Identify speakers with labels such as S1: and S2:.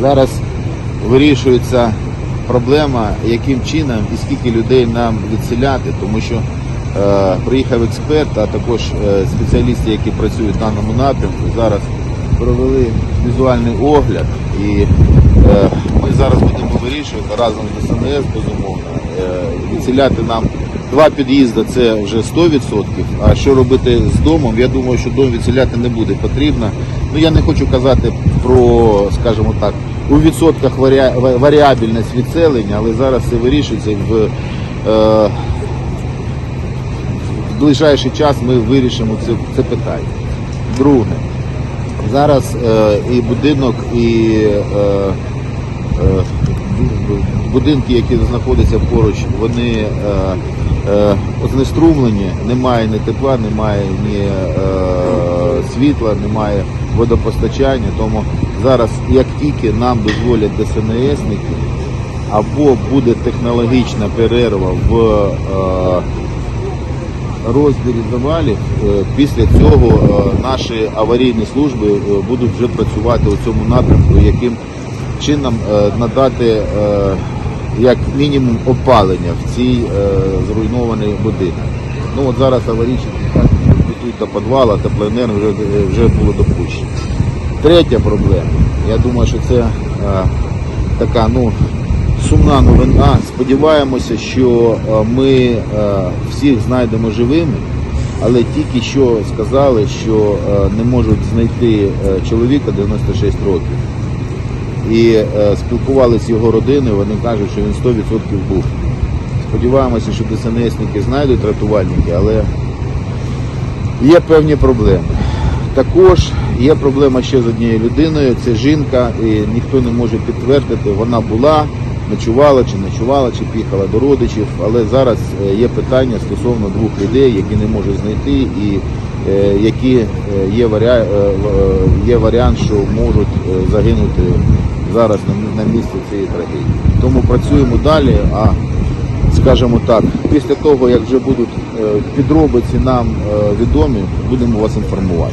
S1: Зараз вирішується проблема, яким чином і скільки людей нам відселяти, тому що е, приїхав експерт, а також е, спеціалісти, які працюють в даному напрямку, зараз провели візуальний огляд і е, ми зараз будемо вирішувати разом з СНС, безумовно, е, відселяти нам два під'їзди це вже 100%, а що робити з домом, я думаю, що дом відселяти не буде потрібно. Ну я не хочу казати про, скажімо так, у відсотках варіа- ва- варіабельність відселення, але зараз це вирішується в, е, в ближайший час ми вирішимо це, це питання. Друге, зараз е, і будинок, і е, е, будинки, які знаходяться поруч, вони е, е, знеструмлені, немає ні тепла, немає ні е, світла, немає водопостачання. Тому зараз, як тільки нам дозволять ДСНСники, або буде технологічна перерва в е, розбірі завалів. Е, Після цього е, наші аварійні служби е, будуть вже працювати у цьому напрямку, яким чином е, надати е, як мінімум опалення в цій е, зруйнованій будинок. Ну от зараз аварійні підуть до підвала, теплоенерго вже, вже було допущено. Третя проблема. Я думаю, що це е, така ну, сумна новина. Сподіваємося, що ми е, всіх знайдемо живими, але тільки що сказали, що е, не можуть знайти чоловіка 96 років. І е, спілкувалися з його родиною, вони кажуть, що він 100% був. Сподіваємося, що ДСНСники знайдуть рятувальники, але є певні проблеми. Також є проблема ще з однією людиною, це жінка, і ніхто не може підтвердити, вона була, ночувала чи ночувала, чи поїхала до родичів, але зараз е, є питання стосовно двох людей, які не можуть знайти і е, які е, є, варіа... е, є варіант, що можуть загинути зараз на місці цієї трагедії. Тому працюємо далі. А скажімо так, після того, як вже будуть е, підробиці нам е, відомі, будемо вас інформувати.